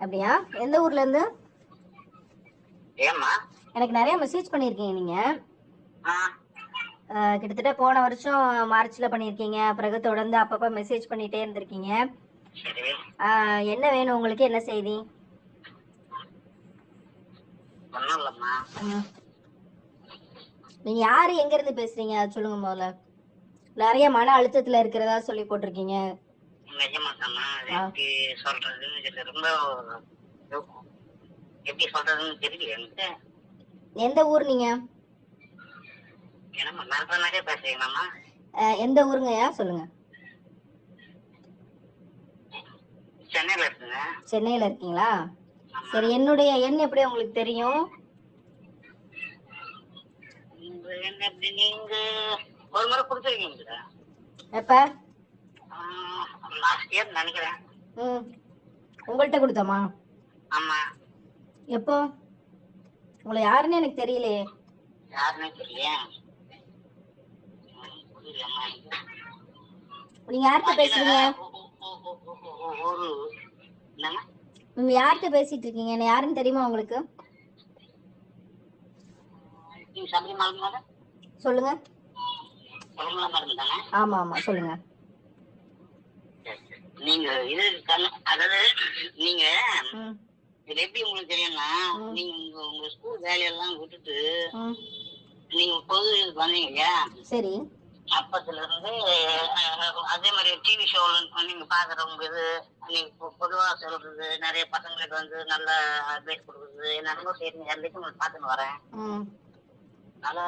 அப்படியா? எந்த ஊர்ல இருந்து? ஏம்மா? எனக்கு நிறைய மெசேஜ் பண்ணியிருக்கீங்க நீங்க. கிட்டத்தட்ட போன வருஷம் மார்ச்ல பண்ணியிருக்கீங்க பிறகு தொடர்ந்து அப்பப்ப மெசேஜ் பண்ணிட்டே இருந்திருக்கீங்க. என்ன வேணும் உங்களுக்கு? என்ன செய்தி. நீங்க யாரு? எங்க இருந்து பேசுறீங்க? சொல்லுங்க முதல்ல. நிறைய மன அழுத்தத்துல இருக்கிறதா சொல்லி போட்டிருக்கீங்க. நிஜமா தாம்மா அது ஆ. எப்படி சொல்றதுன்னு தெரியல ரொம்ப எப்படி சொல்றதுன்னு தெரியல எனக்கு. எந்த ஊர் நீங்க? என்னம்மா மாதிரியே பேசுறீங்களாம்மா எந்த ஊருங்கய்யா சொல்லுங்க? சென்னையில இருக்குங்க. சென்னையில இருக்கீங்களா? சரி என்னுடைய எண் எப்படி உங்களுக்கு தெரியும்? நீங்க ஒரு முறை கொடுத்துருக்கீங்க எப்ப? லாஸ்ட் இயர் நினைக்கிறேன். ம். உங்கள்கிட்ட கொடுத்தோமா? ஆமா. எப்போ? உங்களை யாருன்னு எனக்கு தெரியலையே. யாருன்னே தெரியலையே. நீங்க யார்கிட்ட பேசுறீங்க? நீங்க யார்கிட்ட பேசிட்டு இருக்கீங்க? என்ன யாருன்னு தெரியுமா உங்களுக்கு? சொல்லுங்க. ஆமா ஆமா. சொல்லுங்க. நீங்க இது அதாவது நீங்க இது எப்படி உங்களுக்கு தெரியும்னா. நீங்க உங்க உங்க ஸ்கூல் வேலையெல்லாம் விட்டுட்டு நீங்க பொது இதுக்கு வந்தீங்க இல்லையா? சரி. அப்பத்துல இருந்து அதே மாதிரி டிவி ஷோல நீங்க பாக்குறவங்க இது நீங்க பொதுவா சொல்றது நிறைய பசங்களுக்கு வந்து நல்ல அட்வைஸ் கொடுக்குறது என்னென்னமோ சரி எல்லாத்தையும் நான் பார்த்துன்னு வரேன். அதனால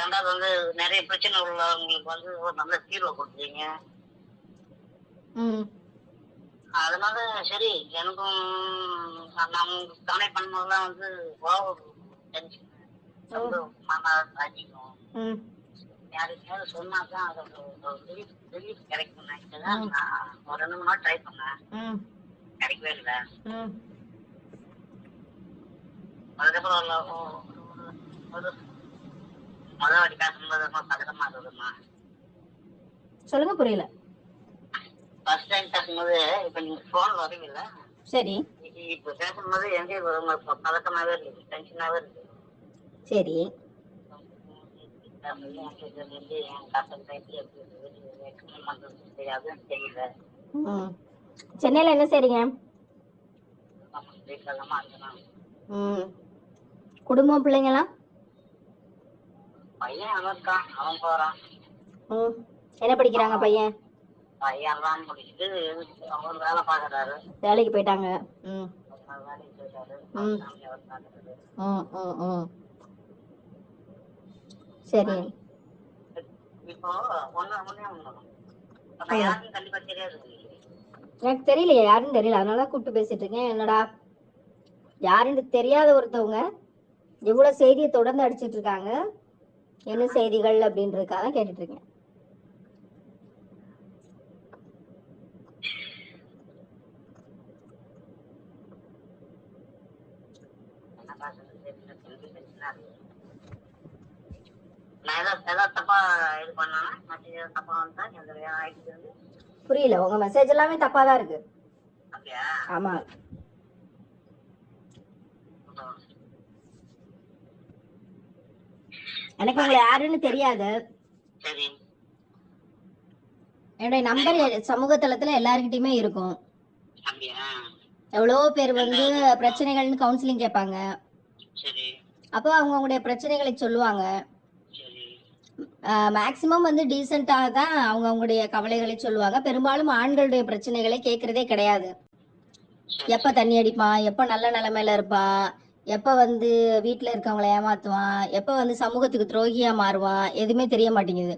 ரெண்டாவது வந்து நிறைய பிரச்சனை உள்ளவங்களுக்கு வந்து ஒரு நல்ல தீர்வை கொடுக்குறீங்க. ம் அதனால சரி எனக்கும் நான் கனெக்ட் பண்ணும்போதெல்லாம் வந்து ஓவர் டென்ஷன் அதிகம் ம். யாருக்காவது சொன்னா தான் அதோட ரிலீஃப் ரிலீஃப் கிடைக்கும் நான் ஒரு ரெண்டு மூணு நாள் ட்ரை பண்ணேன். ம். கிடைக்கவே இல்லை. அதுக்கப்புறம் ஒரு முதல் வாட்டி பேசும்போது பதட்டமா இருந்ததுமா சொல்லுங்க புரியல. ஃபர்ஸ்ட் டைம் பேசும்போது இப்ப நீங்க போன் வரீங்கல்ல? சரி. இப்ப பேசும்போது எங்க பதட்டமாவே இருக்கு டென்ஷனாவே இருக்கு. சரி. சென்னையில என்ன செய்றீங்க? குடும்பம் பிள்ளைங்களாம் பையன் அவன் போறான். என்ன படிக்கிறாங்க பையன்? பையன் முடிச்சுட்டு அவர் வேலை பாக்குறாரு வேலைக்கு போயிட்டாங்க. ம். வேலைக்கு போயிட்டாரு. ம். ம் ம் சரி. இப்போ ஒண்ணு ஒண்ணே ஒண்ணு. அப்ப யாருக்கும் கண்டிப்பா தெரியாது. எனக்கு தெரியலையே யாருன்னு தெரியல. அதனால தான் கூப்பிட்டு பேசிட்டு இருக்கேன். என்னடா? யாருன்னு தெரியாத ஒருத்தவங்க எவ்வளவு செய்தியை தொடர்ந்து அடிச்சிட்டு இருக்காங்க. என்ன செய்திகள் அப்படின்றதுக்காக கேட்டுட்டு இருக்கேன் என்ன பாக்குறது தெரியல திருப்பி tension ஆ இருக்கு. நான் ஏதாவது ஏதாவது தப்பா இது பண்ணானா மற்ற ஏதாவது தப்பா வந்தா அந்த ஆயிடுச்சு வந்து புரியல. உங்க மெசேஜ் எல்லாமே தப்பா தான் இருக்கு. அப்படியா? ஆமா. எனக்கு உங்களை யாருன்னு தெரியாது. சரி. என்னுடைய நம்பர் சமூக தளத்துல எல்லாருக்கிட்டையுமே இருக்கும். அப்படியா? எவ்வளவோ பேர் வந்து பிரச்சனைகள்னு கவுன்சிலிங் கேட்பாங்க. சரி. அப்போ அவங்க அவங்களுடைய பிரச்சனைகளை சொல்லுவாங்க. மேக்சிமம் வந்து டீசெண்டாக தான் அவங்க அவங்களுடைய கவலைகளை சொல்லுவாங்க. பெரும்பாலும் ஆண்களுடைய பிரச்சனைகளை கேட்கறதே கிடையாது. எப்ப தண்ணி அடிப்பான் எப்ப நல்ல நிலைமையில இருப்பான் எப்ப வந்து வீட்டுல இருக்கவங்கள ஏமாத்துவான் எப்ப வந்து சமூகத்துக்கு துரோகியா மாறுவான் எதுவுமே தெரிய மாட்டேங்குது.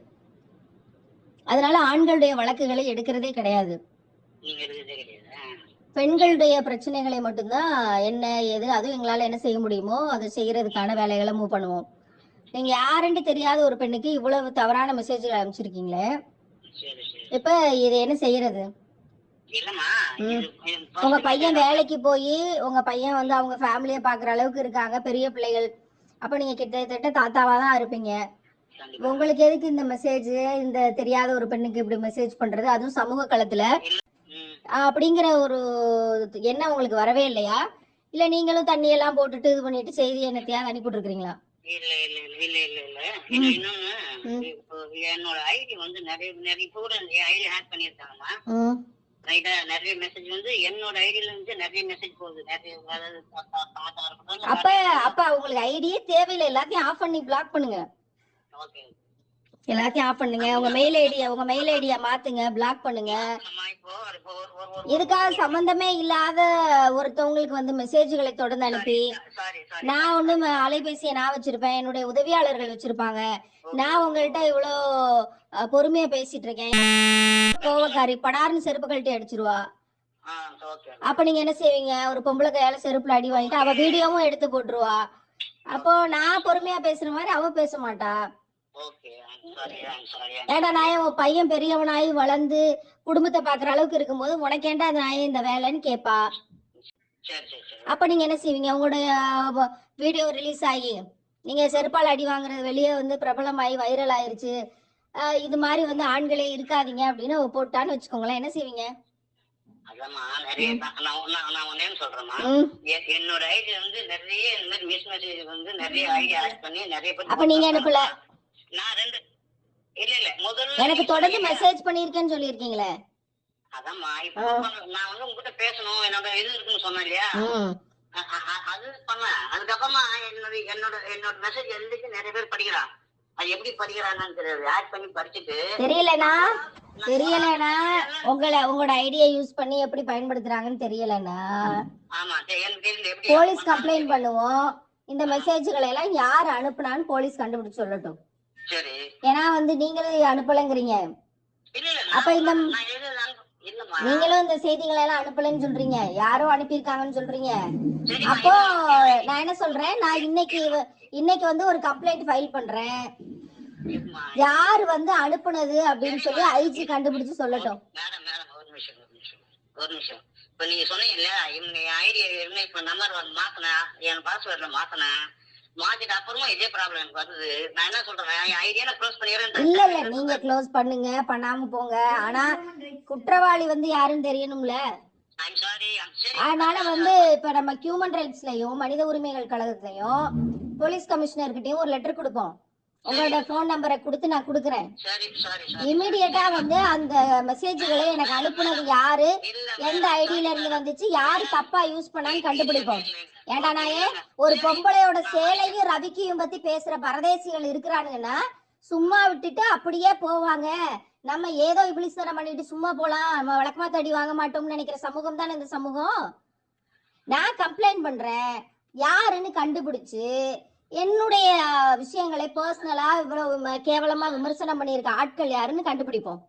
அதனால ஆண்களுடைய வழக்குகளை எடுக்கிறதே கிடையாது. கிடையாது பெண்களுடைய பிரச்சனைகளை மட்டும்தான் என்ன ஏது அதுவும் எங்களால என்ன செய்ய முடியுமோ அதை செய்யறதுக்கான வேலைகளை மூவ் பண்ணுவோம். நீங்க யாருன்னு தெரியாத ஒரு பெண்ணுக்கு இவ்வளவு தவறான மெசேஜ் அனுப்பிச்சிருக்கீங்களே? சரி சரி. இப்ப இது என்ன செய்யறது? உங்க பையன் வேலைக்கு போய் உங்க பையன் வந்து அவங்க ஃபேமிலியை பாக்குற அளவுக்கு இருக்காங்க பெரிய பிள்ளைகள். அப்ப நீங்க கிட்டத்தட்ட தாத்தாவா தான் இருப்பீங்க. உங்களுக்கு எதுக்கு இந்த மெசேஜ் இந்த தெரியாத ஒரு பெண்ணுக்கு இப்படி மெசேஜ் பண்றது? அதுவும் சமூக களத்துல. அப்படிங்கிற ஒரு எண்ணம் உங்களுக்கு வரவே இல்லையா? இல்ல நீங்களும் தண்ணி எல்லாம் போட்டுட்டு இது பண்ணிட்டு செய்தி என்னத்தையாவது அனுப்பிட்டு இருக்கிறீங்களா இல்ல இல்ல இல்ல இல்ல இல்ல இல்ல. இன்னொன்னு. இப்போ என்னோட ஐடி வந்து நிறைய நிறைய இப்போ கூட ஐடி ஹேக் பண்ணிருக்காங்கம்மா. ரைட்டா நிறைய மெசேஜ் வந்து என்னோட ஐடியில இருந்து நிறைய மெசேஜ் போகுது. நிறைய அப்ப அப்ப உங்களுக்கு ஐடியே தேவையில்லை. எல்லாத்தையும் ஆஃப் பண்ணி பிளாக் பண்ணுங்க. ஓகே எல்லாத்தையும் ஆஃப் பண்ணுங்க. உங்க மெயில் ஐடிய உங்க மெயில் ஐடிய மாத்துங்க. பிளாக் பண்ணுங்க. இதுக்காக சம்பந்தமே இல்லாத ஒருத்தவங்களுக்கு வந்து மெசேஜ்களை தொடர்ந்து அனுப்பி நான் ஒண்ணும் அலைபேசியை நான் வச்சிருப்பேன். என்னுடைய உதவியாளர்கள் வச்சிருப்பாங்க. நான் உங்கள்கிட்ட இவ்வளோ பொறுமையா பேசிட்டு இருக்கேன். கோவக்காரி படார்னு செருப்பு கழட்டி அடிச்சிருவா. அப்ப நீங்க என்ன செய்வீங்க? ஒரு பொம்பளை கையால செருப்புல அடி வாங்கிட்டு அவ வீடியோவும் எடுத்து போட்டுருவா. அப்போ நான் பொறுமையா பேசுற மாதிரி அவ பேச மாட்டா. ஏடா நாய உன் பையன் பெரியவனாயி வளர்ந்து குடும்பத்தை பாக்குற அளவுக்கு இருக்கும்போது உனக்கேண்டா அந்த நாய இந்த வேலைன்னு கேப்பா? அப்ப நீங்க என்ன செய்வீங்க? உங்களுடைய வீடியோ ரிலீஸ் ஆகி நீங்க செருப்பால் அடி வாங்குறது வெளியே வந்து பிரபலமாயி வைரல் ஆயிருச்சு. இது மாதிரி வந்து ஆண்களே இருக்காதீங்க அப்படின்னு போட்டான்னு வச்சுக்கோங்களேன். என்ன செய்வீங்க? அதாம்மா நிறைய நான் நான் நான் நான் ஒன்னே சொல்றேம்மா. ம். என்- என்னோட ஐடி வந்து நிறைய இந்த மாதிரி மிஸ் மெசேஜ் வந்து நிறைய ஐடி ஆட் பண்ணி நிறைய பேர் அப்ப நீங்க அனுப்பல? நான் ரெண்டு இல்ல இல்ல முதல்ல எனக்கு தொடர்ந்து. மெசேஜ் பண்ணிருக்கேன்னு சொல்லியிருக்கீங்களே. அதாம்மா இப்போ நான் வந்து உங்ககிட்ட பேசணும் என்னோட இது இருக்குன்னு சொன்னேன் இல்லையா? அது பண்ணேன். அதுக்கப்புறமா என்னோட என்னோட என்னோட மெசேஜ் எழுதிட்டு நிறைய பேர் படிக்கிறான் அது எப்படி படிக்கிறாங்கன்னு தெரியாது. ஆட் பண்ணி படிச்சுட்டு தெரியலனா தெரியலனா உங்களை உங்களோட ஐடியா யூஸ் பண்ணி எப்படி பயன்படுத்துறாங்கன்னு தெரியலனா ஆமா போலீஸ் கம்ப்ளைண்ட் பண்ணுவோம். இந்த மெசேஜ்களை எல்லாம் யார் அனுப்புனான்னு போலீஸ் கண்டுபிடிச்சு சொல்லட்டும். ஏன்னா வந்து நீங்களும் அனுப்பலைங்கிறீங்க. அப்ப இந்த- நீங்களும் இந்த செய்திகளை எல்லாம் அனுப்பலைன்னு சொல்றீங்க. யாரோ அனுப்பியிருக்காங்கன்னு சொல்றீங்க. அப்போ நான் என்ன சொல்றேன்? நான் இன்னைக்கு இன்னைக்கு வந்து ஒரு கம்ப்ளைண்ட் ஃபைல் பண்றேன். யார் வந்து அனுப்புனது அப்படின்னு சொல்லி ஐஜி கண்டுபிடிச்சு சொல்லட்டும். ஒரு நிமிஷம் இப்ப நீங்க சொன்னீங்க இல்லையா இவங்க ஐடியா என்ன இப்ப நம்பர் மாத்தினேன் என் பாஸ்வேர்ட்ல மாத்தினேன் மாத்திட்டு அப்புறமா இதே ப்ராப்ளம் எனக்கு வருது நான் என்ன சொல்றேன்? என் ஐடியா நான் க்ளோஸ் பண்ணிடுறேன் இல்ல இல்ல. நீங்க க்ளோஸ் பண்ணுங்க. பண்ணாம போங்க. ஆனா குற்றவாளி வந்து யாருன்னு தெரியணும்ல? அதனால வந்து இப்ப நம்ம ஹியூமன் ரைட்ஸ்லயும் மனித உரிமைகள் கழகத்திலயும் போலீஸ் கமிஷனர்கிட்டயும் ஒரு லெட்டர் கொடுப்போம். உங்களோட போன் நம்பரை கொடுத்து நான் கொடுக்குறேன். இமிடியேட்டா வந்து அந்த மெசேஜ்களை எனக்கு அனுப்புனது யாரு? எந்த ஐடியில இருந்து வந்துச்சு? யாரு தப்பா யூஸ் பண்ணான்னு கண்டுபிடிப்போம். ஏண்டா நாயே? ஒரு பொம்பளையோட சேலையும் ரவிக்கையும் பத்தி பேசுற பரதேசிகள் இருக்கிறானுங்கன்னா சும்மா விட்டுட்டு அப்படியே போவாங்க. நம்ம ஏதோ இபிலிஸ்தனம் பண்ணிட்டு சும்மா போலாம். நம்ம விளக்கமா தடி வாங்க மாட்டோம்னு நினைக்கிற சமூகம் தானே இந்த சமூகம்? நான் கம்ப்ளைண்ட் பண்றேன். யாருன்னு கண்டுபிடிச்சு என்னுடைய விஷயங்களை பர்சனலா இவ்வளவு கேவலமா விமர்சனம் பண்ணியிருக்க ஆட்கள் யாருன்னு கண்டுபிடிப்போம்.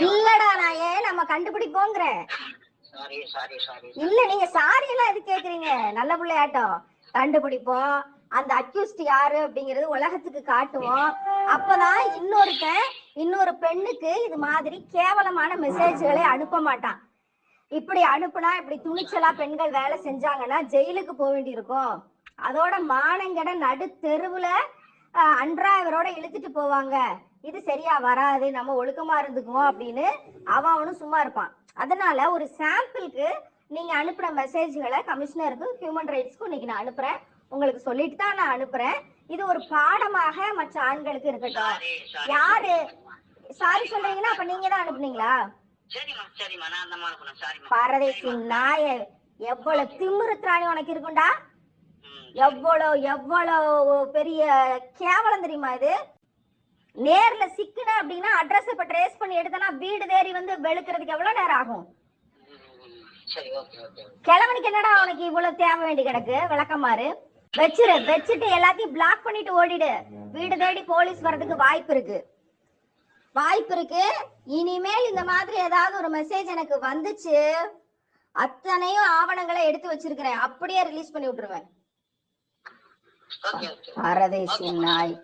இல்லடா நான் ஏன் நம்ம கண்டுபிடிப்போங்கிறேன் இல்ல நீங்க சாரி எல்லாம் எது கேக்குறீங்க? நல்ல பிள்ளையாட்டம். கண்டுபிடிப்போம். அந்த அக்யூஸ்ட் யாரு அப்படிங்கறது உலகத்துக்கு காட்டுவோம். அப்பதான் இன்னொருத்தன் இன்னொரு பெண்ணுக்கு இது மாதிரி கேவலமான மெசேஜ்களை அனுப்ப மாட்டான். இப்படி அனுப்புனா இப்படி துணிச்சலா பெண்கள் வேலை செஞ்சாங்கன்னா ஜெயிலுக்கு போக வேண்டியிருக்கும். அதோட மானங்கட நடு தெருவுல அஹ், அன்றா இவரோட இழுத்துட்டு போவாங்க. இது சரியா வராது நம்ம ஒழுக்கமா இருந்துக்குவோம் அப்படின்னு அவன் அவனும் சும்மா இருப்பான். அதனால ஒரு சாம்பிளுக்கு நீங்க அனுப்புற மெசேஜ்களை கமிஷனருக்கு ஹியூமன் ரைட்ஸ்க்கும் இன்னைக்கு நான் அனுப்புறேன். உங்களுக்கு சொல்லிட்டு தான் நான் அனுப்புறேன். இது ஒரு பாடமாக மற்ற ஆண்களுக்கு இருக்கட்டும். யாரு? சாரி சொல்றீங்கன்னா அப்ப நீங்க தான் அனுப்புனீங்களா? சரிம்மா சரிம்மா நான் அந்த மாதிரி பண்ணேன் சாரிம்மா பாரதேசி நாய எவ்வளவு திமிருத்ராணி உனக்கு இருக்குண்டா. எவ்வளவு எவ்வளவு பெரிய கேவலம் தெரியுமா இது? நேர்ல சிக்குன அப்படின்னா அட்ரஸ் இப்ப ட்ரேஸ் பண்ணி எடுத்தனா வீடு தேடி வந்து வெளுக்கிறதுக்கு எவ்வளவு நேரம் ஆகும்? கிழவனுக்கு என்னடா உனக்கு இவ்வளவு தேவை வேண்டி கிடக்கு? விளக்கமாறு வச்சிரு வச்சுட்டு எல்லாத்தையும் பிளாக் பண்ணிட்டு ஓடிடு. வீடு தேடி போலீஸ் வர்றதுக்கு வாய்ப்பு இருக்கு. வாய்ப்பு இருக்கு. இனிமேல் இந்த மாதிரி ஏதாவது ஒரு மெசேஜ் எனக்கு வந்துச்சு அத்தனையும் ஆவணங்களை எடுத்து வச்சிருக்கிறேன். அப்படியே ரிலீஸ் பண்ணி விட்டுருவேன். பரதேசி நாய்.